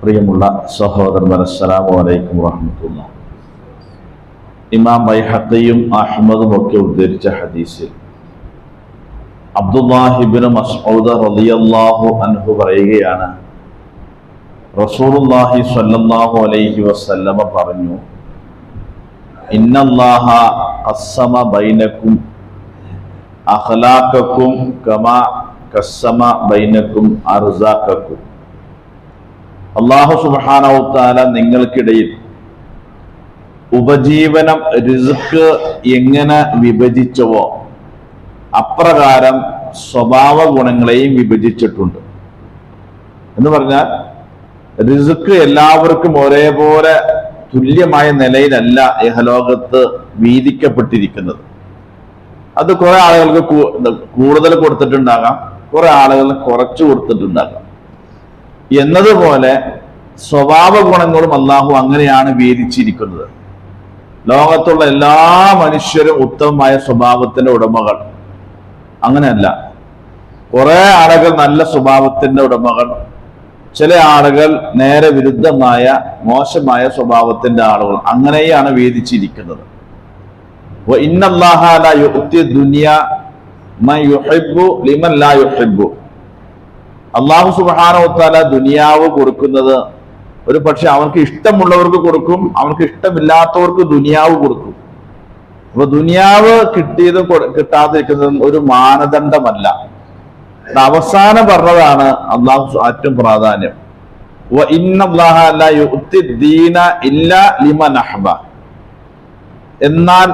പ്രിയമുള്ള സഹോദരൻ അസ്സലാമു അലൈക്കും വറഹമത്തുള്ള. ഇമാം ബൈഹഖയും അഹമ്മദും ഒക്കെ ഉദ്ധരിച്ച ഹദീസിൽ അബ്ദുല്ലാഹിബിന് മസ്ഊദ് റളിയല്ലാഹു അൻഹു പറയുകയാണ് റസൂലുള്ളാഹി സ്വല്ലല്ലാഹു അലൈഹി വസല്ലമ പറഞ്ഞു ഇന്നല്ലാഹ ഖസ്സമ ബൈനക്കും അഖ്ലാഖക്കും കമാ കസ്സമ ബൈനക്കും അർസാഖക്കും. അള്ളാഹു സുബാനാവുത്താല നിങ്ങൾക്കിടയിൽ ഉപജീവനം റിസ്ക് എങ്ങനെ വിഭജിച്ചവോ അപ്രകാരം സ്വഭാവ ഗുണങ്ങളെയും വിഭജിച്ചിട്ടുണ്ട്. എന്ന് പറഞ്ഞാൽ റിസ്ക് എല്ലാവർക്കും ഒരേപോലെ തുല്യമായ നിലയിലല്ല ഇഹലോകത്ത് വീതിക്കപ്പെട്ടിരിക്കുന്നത്. അത് കുറെ ആളുകൾക്ക് കൂടുതൽ കൊടുത്തിട്ടുണ്ടാകാം കുറെ ആളുകൾ കുറച്ച് കൊടുത്തിട്ടുണ്ടാകാം. എന്നതുപോലെ സ്വഭാവ ഗുണങ്ങളും അള്ളാഹു അങ്ങനെയാണ് വേദിച്ചിരിക്കുന്നത് ലോകത്തുള്ള എല്ലാ മനുഷ്യരും ഉത്തമമായ സ്വഭാവത്തിന്റെ ഉടമകൾ. അങ്ങനെയല്ല. കുറെ ആളുകൾ നല്ല സ്വഭാവത്തിന്റെ ഉടമകൾ. ചില ആളുകൾ നേരെ വിരുദ്ധമായ മോശമായ സ്വഭാവത്തിന്റെ ആളുകൾ. അങ്ങനെയാണ് വീതിച്ചിരിക്കുന്നത് ഇന്നല്ലാഹ ദുനിയ ലിമൻ ലാ അള്ളാഹു സുബാനോത്താല ദുനിയാവ് കൊടുക്കുന്നത് ഒരു പക്ഷെ അവർക്ക് ഇഷ്ടമുള്ളവർക്ക് കൊടുക്കും അവർക്ക് ഇഷ്ടമില്ലാത്തവർക്ക് ദുനിയാവ് കൊടുക്കും. അപ്പൊ ദുനിയാവ് കിട്ടിയതും കിട്ടാതിരിക്കുന്നതും ഒരു മാനദണ്ഡമല്ല. അവസാനം പറഞ്ഞതാണ് അള്ളാഹു ഏറ്റവും പ്രാധാന്യം. എന്നാൽ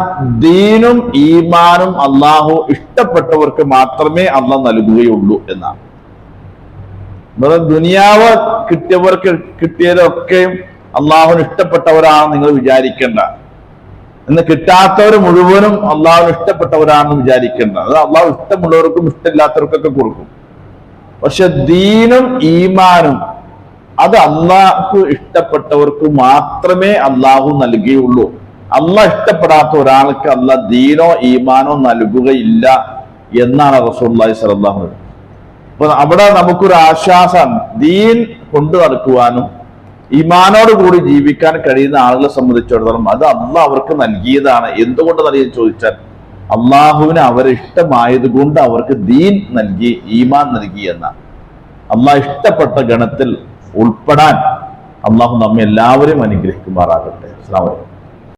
ദീനും ഈമാനും അള്ളാഹു ഇഷ്ടപ്പെട്ടവർക്ക് മാത്രമേ അള്ള നൽകുകയുള്ളൂ എന്നാണ്. ഇവിടെ ദുനിയാവ് കിട്ടിയവർക്ക് കിട്ടിയതൊക്കെയും അള്ളാഹുവിന് ഇഷ്ടപ്പെട്ടവരാണെന്ന് നിങ്ങൾ വിചാരിക്കേണ്ട. എന്ന് കിട്ടാത്തവർ മുഴുവനും അള്ളാഹുവിന് ഇഷ്ടപ്പെട്ടവരാണെന്ന് വിചാരിക്കേണ്ട. അത് അള്ളാഹു ഇഷ്ടമുള്ളവർക്കും ഇഷ്ടമില്ലാത്തവർക്കൊക്കെ കൊടുക്കും. പക്ഷെ ദീനും ഈമാനും അത് അള്ളാഹു ഇഷ്ടപ്പെട്ടവർക്ക് മാത്രമേ അള്ളാഹു നൽകുകയുള്ളൂ അള്ളാഹ് ഇഷ്ടപ്പെടാത്ത ഒരാൾക്ക് അല്ല ദീനോ ഈമാനോ നൽകുകയില്ല എന്നാണ് റസൂള്ളി സ്വലാഹു അപ്പൊ അവിടെ നമുക്കൊരു ആശ്വാസം ദീൻ കൊണ്ടു നടക്കുവാനും ഈമാനോട് കൂടി ജീവിക്കാൻ കഴിയുന്ന ആളുകളെ സംബന്ധിച്ചിടത്തോളം അത് അള്ളാഹ് അവർക്ക് നൽകിയതാണ്. എന്തുകൊണ്ട് നൽകിയെന്ന് ചോദിച്ചാൽ അള്ളാഹുവിന് അവരിഷ്ടമായത് കൊണ്ട് അവർക്ക് ദീൻ നൽകി ഈമാൻ നൽകി എന്ന. അള്ളാഹ് ഇഷ്ടപ്പെട്ട ഗണത്തിൽ ഉൾപ്പെടാൻ അള്ളാഹു നമ്മെ എല്ലാവരെയും അനുഗ്രഹിക്കുമാറാകട്ടെ. അസ്സാം വലൈക്കും